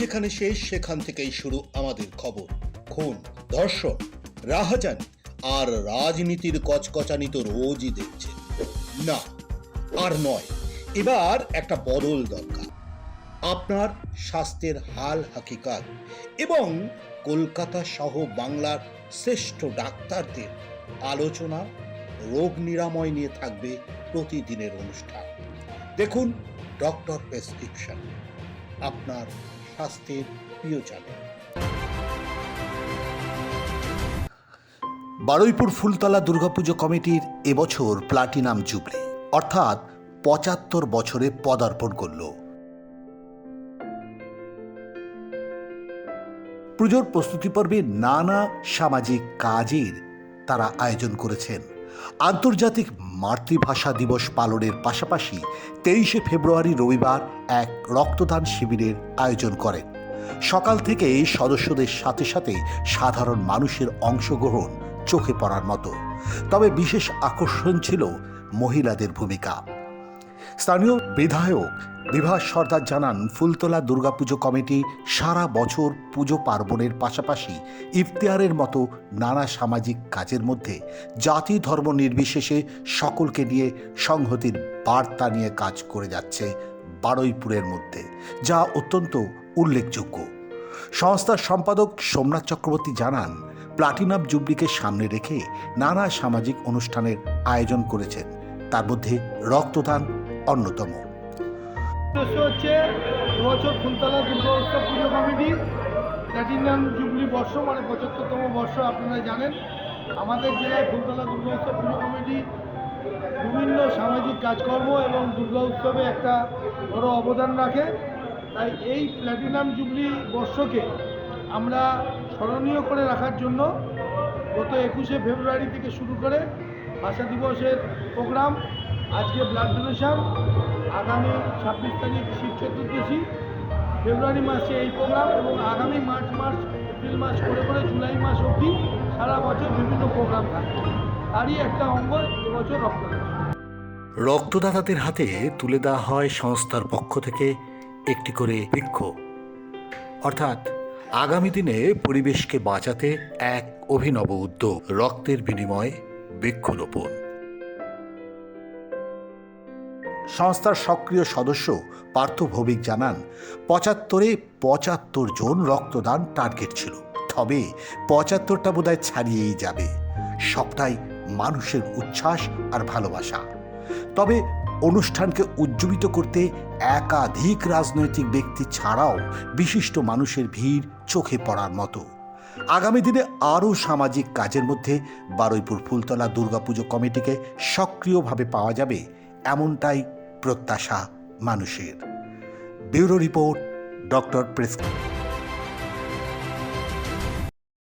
যেখানে শেষ, সেখান থেকেই শুরু আমাদের খবর। খুন, ধর্ষণ, রাহাজানি আর রাজনীতির কচকচানি তো রোজই দেখছেন। না, আর নয়, এবার একটা বদল দরকার। আপনার স্বাস্থ্যের হাল হাকিকাত এবং কলকাতা সহ বাংলার শ্রেষ্ঠ ডাক্তারদের আলোচনা রোগ নিরাময় নিয়ে থাকবে প্রতিদিনের অনুষ্ঠান। দেখুন ডক্টর প্রেসক্রিপশন। আপনার স্বাস্থ্যের প্রিয় চ্যানেল বারুইপুর ফুলতলা দুর্গাপুজো কমিটির এবছর প্লাটিনাম জুবলি, অর্থাৎ পঁচাত্তর বছরে পদার্পণ করল। পুজোর প্রস্তুতি পর্বে নানা সামাজিক কাজের তারা আয়োজন করেছেন। আন্তর্জাতিক মাতৃভাষা দিবস পালনের পাশাপাশি তেইশে ফেব্রুয়ারি রবিবার এক রক্তদান শিবিরের আয়োজন করেন। সকাল থেকে এই সদস্যদের সাথে সাথে সাধারণ মানুষের অংশগ্রহণ চোখে পড়ার মতো। তবে বিশেষ আকর্ষণ ছিল মহিলাদের ভূমিকা। স্থানীয় বিধায়ক বিভাস সর্দার জানান, ফুলতলা দুর্গাপুজো কমিটি সারা বছর পুজো পার্বণের পাশাপাশি ইফতিহারের মতো নানা সামাজিক কাজের মধ্যে জাতি ধর্ম নির্বিশেষে সকলকে নিয়ে সংহতির বার্তা নিয়ে কাজ করে যাচ্ছে বারুইপুরের মধ্যে, যা অত্যন্ত উল্লেখযোগ্য। সংস্থার সম্পাদক সোমনাথ চক্রবর্তী জানান, প্লাটিনাম জুবলিকে সামনে রেখে নানা সামাজিক অনুষ্ঠানের আয়োজন করেছেন। তার মধ্যে রক্তদান অন্যতম। উদ্দেশ্য হচ্ছে এবছর ফুলতলা দুর্গা উৎসব পুজো কমিটি প্ল্যাটিনাম জুবলি বর্ষ মানে পঁচাত্তরতম বর্ষ, আপনারা জানেন। আমাদের জেলায় ফুলতলা দুর্গা উৎসব পুজো কমিটি বিভিন্ন সামাজিক কাজকর্ম এবং দুর্গা উৎসবে একটা বড় অবদান রাখে। তাই এই প্ল্যাটিনাম জুবলি বর্ষকে আমরা স্মরণীয় করে রাখার জন্য গত একুশে ফেব্রুয়ারি থেকে শুরু করে ভাষা দিবসের প্রোগ্রাম আজকে ব্লাড ডোনেশন, আগামী ছাব্বিশ তারিখ শিব চতুর্দশী ফেব্রুয়ারি মাসে এই প্রোগ্রাম এবং আগামী মার্চ মাস, এপ্রিল মাস করে করে জুলাই মাস অবধি সারা বছর বিভিন্ন প্রোগ্রাম থাকবে তারই একটা অঙ্গ এবছর রক্তদান। রক্তদাতাদের হাতে তুলে দেওয়া হয় সংস্থার পক্ষ থেকে একটি করে বৃক্ষ। অর্থাৎ আগামী দিনে পরিবেশকে বাঁচাতে এক অভিনব উদ্যোগ, রক্তের বিনিময়ে বৃক্ষরোপণ। সংস্থার সক্রিয় সদস্য পার্থ ভৌমিক জানান, পঁচাত্তরে পঁচাত্তর জন রক্তদান টার্গেট ছিল। তবে পঁচাত্তরটা বোধহয় ছাড়িয়েই যাবে। সবটাই মানুষের উচ্ছ্বাস আর ভালোবাসা। তবে অনুষ্ঠানকে উজ্জীবিত করতে একাধিক রাজনৈতিক ব্যক্তি ছাড়াও বিশিষ্ট মানুষের ভিড় চোখে পড়ার মতো। আগামী দিনে আরও সামাজিক কাজের মধ্যে বারুইপুর ফুলতলা দুর্গাপুজো কমিটিকে সক্রিয়ভাবে পাওয়া যাবে, এমনটাই প্রত্যাশা মানুষের। Bureau report doctor press